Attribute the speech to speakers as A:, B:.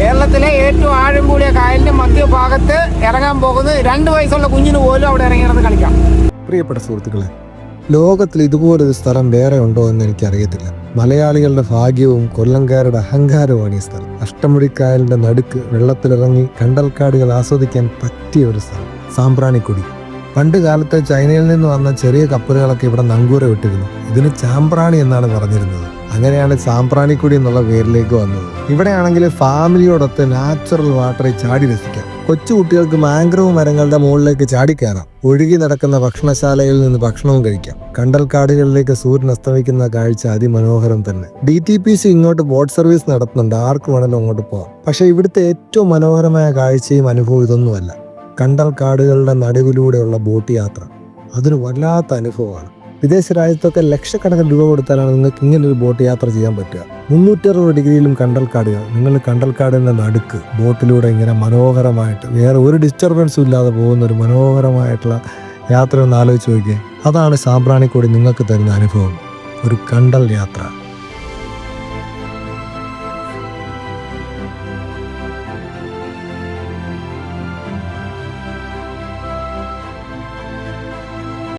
A: കേരളത്തിലെ ഏറ്റവും ആഴം കൂടിയ കായലിന്റെ മധ്യഭാഗത്ത് ഇറങ്ങാൻ പോകുന്നത് രണ്ട് വയസ്സുള്ള കുഞ്ഞിന് പോലും അവിടെ ഇറങ്ങിയിരുന്ന് കളിക്കാം.
B: പ്രിയപ്പെട്ട സുഹൃത്തുക്കളെ ലോകത്തിൽ ഇതുപോലൊരു സ്ഥലം വേറെ ഉണ്ടോ എന്ന് എനിക്കറിയത്തില്ല. മലയാളികളുടെ ഭാഗ്യവും കൊല്ലംകാരുടെ അഹങ്കാരവുമാണ് ഈ സ്ഥലം. അഷ്ടമുടിക്കായലിന്റെ നടുക്ക് വെള്ളത്തിലിറങ്ങി കണ്ടൽക്കാടുകൾ ആസ്വദിക്കാൻ പറ്റിയ ഒരു സ്ഥലം. സാമ്പ്രാണിക്കുടി. പണ്ട് കാലത്ത് ചൈനയിൽ നിന്ന് വന്ന ചെറിയ കപ്പലുകളൊക്കെ ഇവിടെ നങ്കൂര വിട്ടിരുന്നു. ഇതിന് ചാമ്പ്രാണി എന്നാണ് പറഞ്ഞിരുന്നത്. അങ്ങനെയാണ് സാമ്പ്രാണിക്കുടി എന്നുള്ള പേരിലേക്ക് വന്നത്. ഇവിടെയാണെങ്കിൽ ഫാമിലിയോടൊത്ത് നാച്ചുറൽ വാട്ടറിൽ ചാടി രസിക്കാം. കൊച്ചു കുട്ടികൾക്ക് മാംഗ്രവ് മരങ്ങളുടെ മുകളിലേക്ക് ചാടിക്കയറാം ഒഴുകി നടക്കുന്ന ഭക്ഷണശാലയിൽ നിന്ന് ഭക്ഷണവും കഴിക്കാം. കണ്ടൽക്കാടുകളിലേക്ക് സൂര്യൻ അസ്തമിക്കുന്ന കാഴ്ച അതിമനോഹരം തന്നെ. ഡി ടി പി സി ഇങ്ങോട്ട് ബോട്ട് സർവീസ് നടത്തുന്നുണ്ട്. ആർക്ക് വേണമെങ്കിലും അങ്ങോട്ട് പോകാം പക്ഷേ ഇവിടുത്തെ ഏറ്റവും മനോഹരമായ കാഴ്ചയും അനുഭവം ഇതൊന്നുമല്ല. കണ്ടൽക്കാടുകളുടെ നടുവിലൂടെയുള്ള ബോട്ട് യാത്ര അതൊരു വല്ലാത്ത അനുഭവമാണ്. വിദേശ രാജ്യത്തൊക്കെ ലക്ഷക്കണക്കിന് രൂപ കൊടുത്താലാണ് നിങ്ങൾക്ക് ഇങ്ങനെ ഒരു ബോട്ട് യാത്ര ചെയ്യാൻ പറ്റുക. മുന്നൂറ്ററുപത് ഡിഗ്രിയിലും കണ്ടൽക്കാടുകൾ. നിങ്ങൾ കണ്ടൽക്കാടിന്റെ നടുക്ക് ബോട്ടിലൂടെ ഇങ്ങനെ മനോഹരമായിട്ട് വേറെ ഒരു ഡിസ്റ്റർബൻസും ഇല്ലാതെ പോകുന്ന ഒരു മനോഹരമായിട്ടുള്ള യാത്ര ഒന്ന് ആലോചിച്ച് നോക്കിയേ. അതാണ് സാമ്പ്രാണിക്കോടി നിങ്ങൾക്ക് തരുന്ന അനുഭവം. ഒരു കണ്ടൽ യാത്ര.